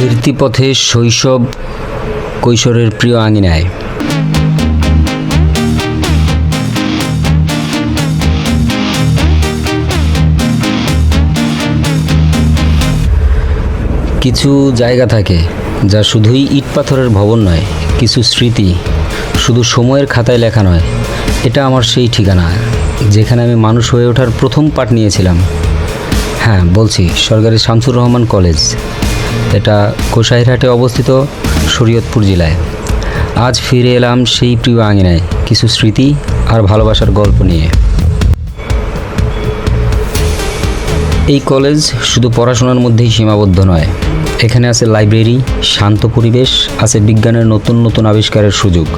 ফিরতি পথে শৈশব কৈশোরের প্রিয় আঙিনায়। কিছু জায়গা থাকে যা শুধুই ইট পাথরের ভবন নয়, কিছু স্মৃতি শুধু সময়ের খাতায় লেখা নয়। এটা আমার সেই ঠিকানা, যেখানে আমি মানুষ হয়ে ওঠার প্রথম পাঠ নিয়েছিলাম। হ্যাঁ বলছি, সরকারি শামসুর রহমান কলেজ। এটা কোষাইরহাটে অবস্থিত শরীয়তপুর জেলায়। আজ ফিরে এলাম সেই প্রিয় আঙিনায় কিছু স্মৃতি আর ভালোবাসার গল্প নিয়ে। এই কলেজ শুধু পড়াশোনার মধ্যেই সীমাবদ্ধ নয়, এখানে আছে লাইব্রেরি, শান্ত পরিবেশ, আছে বিজ্ঞানের নতুন নতুন আবিষ্কারের সুযোগ,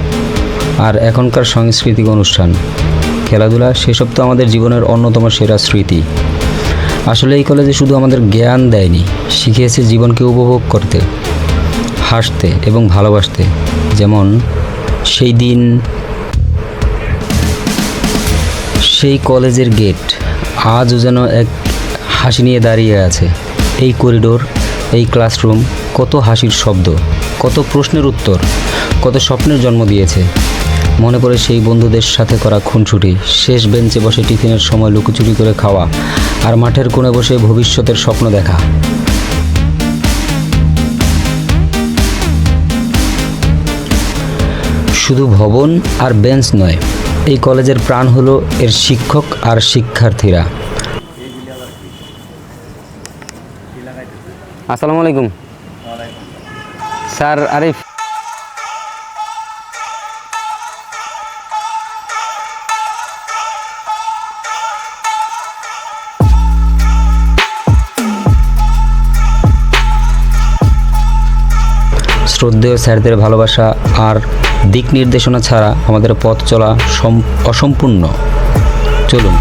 আর এখনকার সাংস্কৃতিক অনুষ্ঠান, খেলাধুলা, সেসব তো আমাদের জীবনের অন্যতম সেরা স্মৃতি। আসলে এই কলেজে শুধু আমাদের জ্ঞান দেয়নি, শিখিয়েছে জীবনকে উপভোগ করতে, হাসতে এবং ভালোবাসতে। যেমন, সেই দিন, সেই কলেজের গেট আজও যেন এক হাসি নিয়ে দাঁড়িয়ে আছে। এই করিডোর এই ক্লাসরুম কত হাসির শব্দ, কত প্রশ্নের উত্তর, কত স্বপ্নের জন্ম দিয়েছে। মনে পড়ে সেই বন্ধুদের সাথে করা খুনছুটি শেষ বেঞ্চে বসে টিফিনের সময় লুকোচুরি করে খাওয়া আর মাঠের কোণে বসে ভবিষ্যতের স্বপ্ন দেখা। শুধু ভবন আর বেঞ্চ নয় এই কলেজের প্রাণ হলো এর শিক্ষক আর শিক্ষার্থীরা। আসসালামু আলাইকুম। স্যার আরিফ শ্রদ্ধেয় স্যারদের ভালোবাসা আর দিক নির্দেশনা ছাড়া আমাদের পথ চলা সম- অসম্পূর্ণ। চলুন।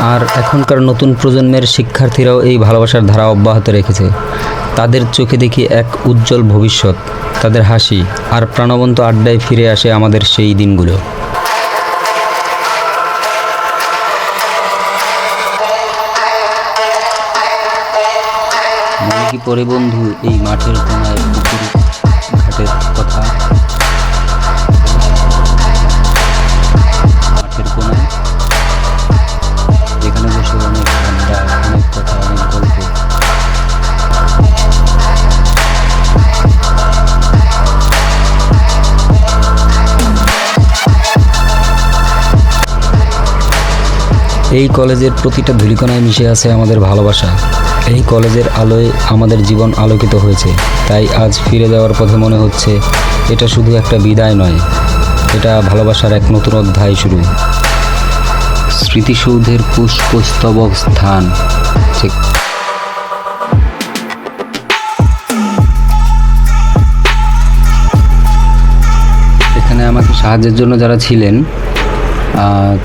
আর এখনকার নতুন প্রজন্মের শিক্ষার্থীরাও এই ভালোবাসার ধারা অব্যাহত রেখেছে। তাদের চোখে দেখি এক উজ্জ্বল ভবিষ্যৎ, তাদের হাসি আর প্রাণবন্ত আড্ডায় ফিরে আসে আমাদের সেই দিনগুলো। কি পরে বন্ধু এই মাঠের কোনায় ঘাটের কথা? মাঠের কোনায়? যেখানে বসে অনেক আড্ডা অনেক কথা, অনেক গল্প। এই কলেজের প্রতিটা ধূলিকণায় মিশে আছে আমাদের ভালোবাসা। এই কলেজের আলোয় আমাদের জীবন আলোকিত হয়েছে। তাই আজ ফিরে যাওয়ার পথে মনে হচ্ছে, এটা শুধু একটা বিদায় নয়, এটা ভালোবাসার এক নতুন অধ্যায় শুরু। স্মৃতিসৌধের পুষ্পস্তবক স্থান, ঠিক। এখানে আমাকে সাহায্যের জন্য যারা ছিলেন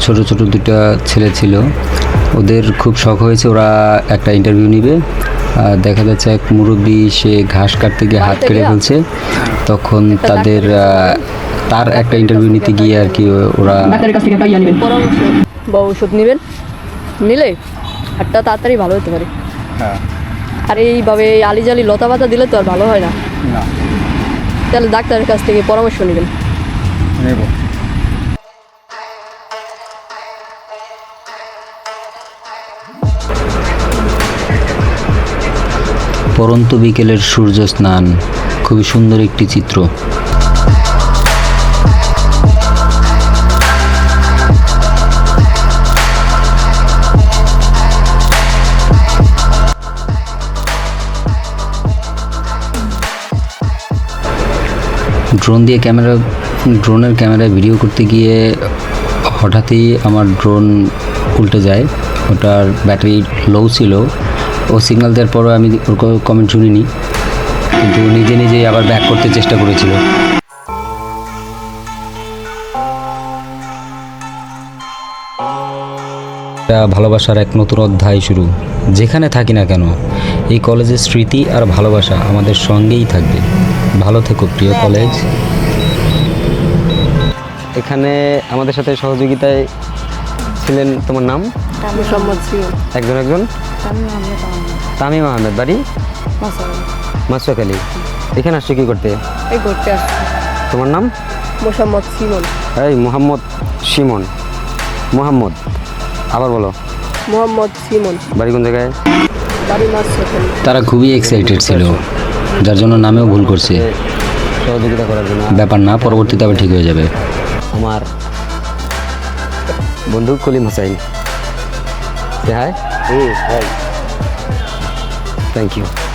ছোট ছোট দুটা ছেলে ছিল। ওদের খুব শখ হয়েছে ওরা একটা ইন্টারভিউ নিবে। দেখা যাচ্ছে এক মুরব্বী সে ঘাস কাটতে গিয়ে হাত কেটে ফেলছে। তখন তাদের তার একটা ইন্টারভিউ নিতে গিয়ে আর কি ওরা বা ওষুধ নেবেন। নিলে? হাটটা তাড়াতাড়ি ভালো হতে পারে। আর এইভাবে আলি জালি লতা পাতা দিলে তো আর ভালো হয় না। তাহলে ডাক্তারের কাছ থেকে পরামর্শ নেবেন। পরন্ত বিকেলের সূর্য স্নান। খুবই সুন্দর একটি চিত্র। ড্রোন দিয়ে ক্যামেরা, ড্রোনের ক্যামেরায় ভিডিও করতে গিয়ে হঠাৎই আমার ড্রোন উল্টে যায়। ওটার ব্যাটারি লো ছিল। ও সিগন্যাল দেওয়ার পরও আমি ওর কমেন্ট শুনিনি। কিন্তু নিজে নিজেই আবার ব্যাক করতে চেষ্টা করেছিল। এটা ভালোবাসার এক নতুন অধ্যায় শুরু। যেখানে থাকি না কেন এই কলেজের স্মৃতি আর ভালোবাসা আমাদের সঙ্গেই থাকবে। ভালো থেকো প্রিয় কলেজ। এখানে আমাদের সাথে সহযোগিতায় ছিলেন তোমার নাম? একজন একজন? তামিম আহমেদ বাড়ি? মাসুক আলী এখানে আসছো কি করতে? এই ঘুরতে আসছি। তোমার নাম? মোসাম্মদ সিমন এই মোহাম্মদ শিমন। মোহাম্মদ আবার বলো। মোহাম্মদ সিমন বাড়ি কোন জায়গায়? তারা খুবই এক্সাইটেড ছিল যার জন্য নামেও ভুল করছে। সহযোগিতা করার জন্য। ব্যাপার না পরবর্তীতে আবার ঠিক হয়ে যাবে। আমার বন্ধু Kalim Hossain Yeah? Mm, right. Thank you.